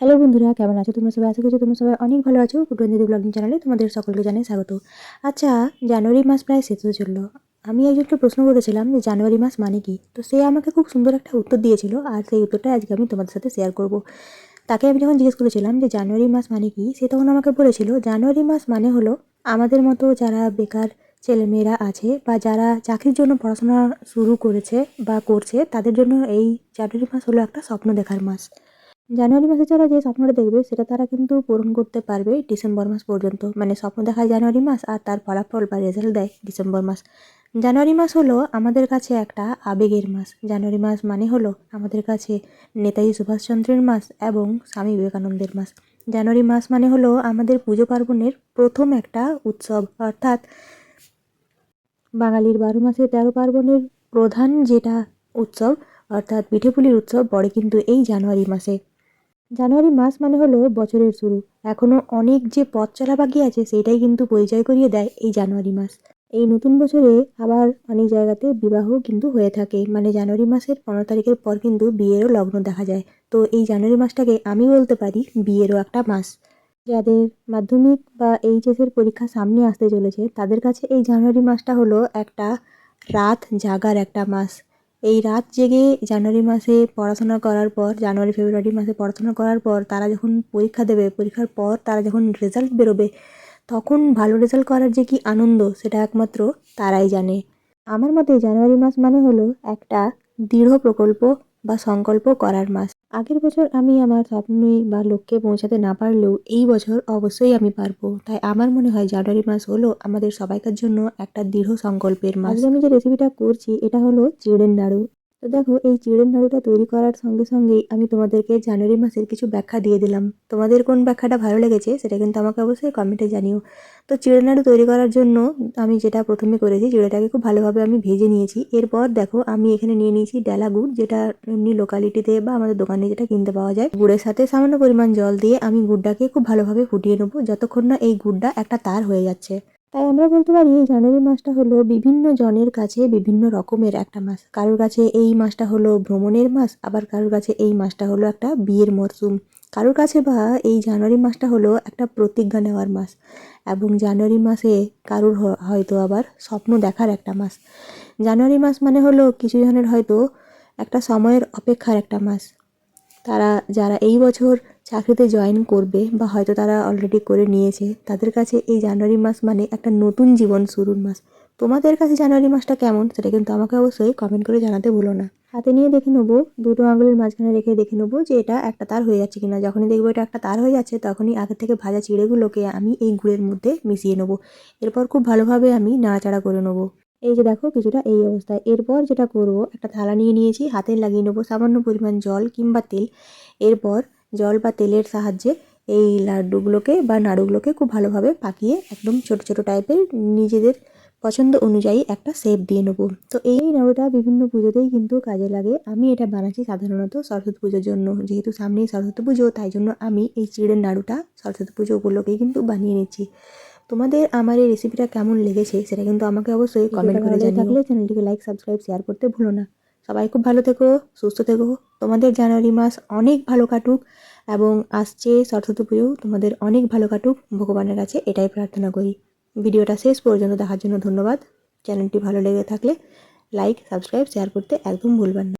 Hello বন্ধুরা, কেমন আছো? তোমরা সবাই? আশা করছি তোমরা সবাই অনেক ভালো আছো। ফুটবন্দিদি ব্লগিং চ্যানেলে তোমাদের সকলকে জানাই স্বাগত। আচ্ছা জানুয়ারি মাস প্রায় শেষ হতে চলল। আমি একজনকে প্রশ্ন করেছিলাম যে জানুয়ারি মাস মানে কি? তো সে আমাকে খুব সুন্দর একটা উত্তর দিয়েছিল আর সেই উত্তরটা আজকে আমি তোমাদের সাথে শেয়ার করব। তাকে আমি যখন জিজ্ঞেস করেছিলাম যে জানুয়ারি মাস মানে কি? সে তখন আমাকে বলেছিল, জানুয়ারি মাস মানে হলো আমাদের মতো যারা বেকার ছেলেমেয়েরা আছে বা যারা চাকরির জন্য পড়াশোনা শুরু করেছে বা করছে, তাদের জন্য এই জানুয়ারি মাস হলো একটা স্বপ্ন দেখার মাস। জানুয়ারি মাসে যারা যে স্বপ্নটা দেখবে, সেটা তারা কিন্তু পূরণ করতে পারবে ডিসেম্বর মাস পর্যন্ত। মানে স্বপ্ন দেখায় জানুয়ারি মাস আর তার ফলাফল বা রেজাল্ট দেয় ডিসেম্বর মাস। জানুয়ারি মাস হলো আমাদের কাছে একটা আবেগের মাস। জানুয়ারি মাস মানে হলো আমাদের কাছে নেতাজি সুভাষচন্দ্রের মাস এবং স্বামী বিবেকানন্দের মাস। জানুয়ারি মাস মানে হলো আমাদের পুজো পার্বণের প্রথম একটা উৎসব। অর্থাৎ বাঙালির বারো মাসে তেরো পার্বণের প্রধান যেটা উৎসব, অর্থাৎ পিঠেপুলির উৎসব পড়ে কিন্তু এই জানুয়ারি মাসে। জানুয়ারি মাস মানে হলো বছরের শুরু। এখনও অনেক যে পথ চলা বাকি আছে, সেটাই কিন্তু পরিচয় করিয়ে দেয় এই জানুয়ারি মাস। এই নতুন বছরে আবার অনেক জায়গাতে বিবাহ কিন্তু হয়ে থাকে। মানে জানুয়ারি মাসের পনেরো তারিখের পর কিন্তু বিয়েরও লগ্ন দেখা যায়। তো এই জানুয়ারি মাসটাকে আমি বলতে পারি বিয়েরও একটা মাস। যাদের মাধ্যমিক বা এইচএসের পরীক্ষা সামনে আসতে চলেছে, তাদের কাছে এই জানুয়ারি মাসটা হলো একটা রাত জাগার একটা মাস। এই রাত জেগে জানুয়ারি মাসে পড়াশোনা করার পর, জানুয়ারি, ফেব্রুয়ারি মাসে পড়াশোনা করার পর তারা যখন পরীক্ষা দেবে, পরীক্ষার পর তারা যখন রেজাল্ট বেরোবে, তখন ভালো রেজাল্ট করার যে কি আনন্দ সেটা একমাত্র তারাই জানে। আমার মতে জানুয়ারি মাস মানে হলো একটা দৃঢ় প্রকল্প বা সংকল্প করার মাস। আগের বছর আমি আমার স্বপ্নে বা লক্ষ্যে পৌঁছাতে না পারলেও এই বছর অবশ্যই আমি পারব। তাই আমার মনে হয় জানুয়ারি মাস হলো আমাদের সবাইকার জন্য একটা দৃঢ় সংকল্পের মাস। আজকে আমি যে রেসিপিটা করছি, এটা হলো চিড়ের নাড়ু। তো দেখো, এই চিড়ের নাড়ুটা তৈরি করার সঙ্গে সঙ্গেই আমি তোমাদেরকে জানুয়ারি মাসের কিছু ব্যাখ্যা দিয়ে দিলাম। তোমাদের কোন ব্যাখ্যাটা ভালো লেগেছে সেটা কিন্তু আমাকে অবশ্যই কমেন্টে জানিও। তো চিড়ের নাড়ু তৈরি করার জন্য আমি যেটা প্রথমে করেছি, চিড়েটাকে খুব ভালোভাবে আমি ভেজে নিয়েছি। এরপর দেখো, আমি এখানে নিয়ে নিয়েছি ডেলা গুড়, যেটা এমনি লোকালিটিতে বা আমাদের দোকানে যেটা কিনতে পাওয়া যায়। গুড়ের সাথে সামান্য পরিমাণ জল দিয়ে আমি গুড়টাকে খুব ভালোভাবে ফুটিয়ে নেব, যতক্ষণ না এই গুড়টা একটা তার হয়ে যাচ্ছে। তাই আমরা বলতে পারি এই জানুয়ারি মাসটা হলো বিভিন্ন জনের কাছে বিভিন্ন রকমের একটা মাস। কারোর কাছে এই মাসটা হলো ভ্রমণের মাস, আবার কারোর কাছে এই মাসটা হলো একটা বিয়ের মরশুম কারোর কাছে বা এই জানুয়ারি মাসটা হলো একটা প্রতিজ্ঞা নেওয়ার মাস এবং জানুয়ারি মাসে কারোর হয়তো আবার স্বপ্ন দেখার একটা মাস। জানুয়ারি মাস মানে হলো কিছু জনের হয়তো একটা সময়ের অপেক্ষার একটা মাস। তারা, যারা এই বছর চাকরিতে জয়েন করবে বা হয়তো তারা অলরেডি করে নিয়েছে, তাদের কাছে এই জানুয়ারি মাস মানে একটা নতুন জীবন শুরুর মাস। তোমাদের কাছে জানুয়ারি মাসটা কেমন? সেটা কিন্তু আমাকে অবশ্যই কমেন্ট করে জানাতে ভুলো না। হাতে নিয়ে দেখে নেব, দুটো আঙুলের মাঝখানে রেখে দেখে নেব যে এটা একটা তার হয়ে যাচ্ছে কিনা। যখনই দেখব এটা একটা তার হয়ে যাচ্ছে, তখনই আগে থেকে ভাজা চিড়েগুলোকে আমি এই গুড়ের মধ্যে মিশিয়ে নেব। এরপর খুব ভালোভাবে আমি নাড়াচাড়া করে নেব। এই যে দেখো কিছুটা এই অবস্থায়। এরপর যেটা করব, একটা থালা নিয়ে নিয়েছি, হাতে লাগিয়ে নেব সামান্য পরিমাণ জল কিংবা তেল। এরপর জল বা তেলের সাহায্যে এই লাড্ডুগুলোকে বা নাড়ুগুলোকে খুব ভালোভাবে পাকিয়ে একদম ছোট ছোট টাইপের নিজেদের পছন্দ অনুযায়ী একটা শেপ দিয়ে নেব। তো এই নাড়ুটা বিভিন্ন পুজোতেই কিন্তু কাজে লাগে। আমি এটা বানাচ্ছি সাধারণত সরস্বতী পুজোর জন্য। যেহেতু সামনেই সরস্বতী পুজো তাই জন্য আমি এই চিড়ের নাড়ুটা সরস্বতী পুজো উপলক্ষেই কিন্তু বানিয়ে নিচ্ছি। তোমাদের আমার এই রেসিপিটা কেমন লেগেছে সেটা কিন্তু আমাকে অবশ্যই কমেন্ট করে জানিয়ে থাকলে চ্যানেলটিকে লাইক সাবস্ক্রাইব শেয়ার করতে ভুলো না। সবাই খুব ভালো থেকো, সুস্থ থেকো। তোমাদের জানুয়ারি মাস অনেক ভালো কাটুক এবং আসছে সরস্বতী পুজো, তোমাদের অনেক ভালো কাটুক, ভগবানের কাছে এটাই প্রার্থনা করি। ভিডিওটা শেষ পর্যন্ত দেখার জন্য ধন্যবাদ। চ্যানেলটি ভালো লেগে থাকলে লাইক সাবস্ক্রাইব শেয়ার করতে একদম ভুলবেন না।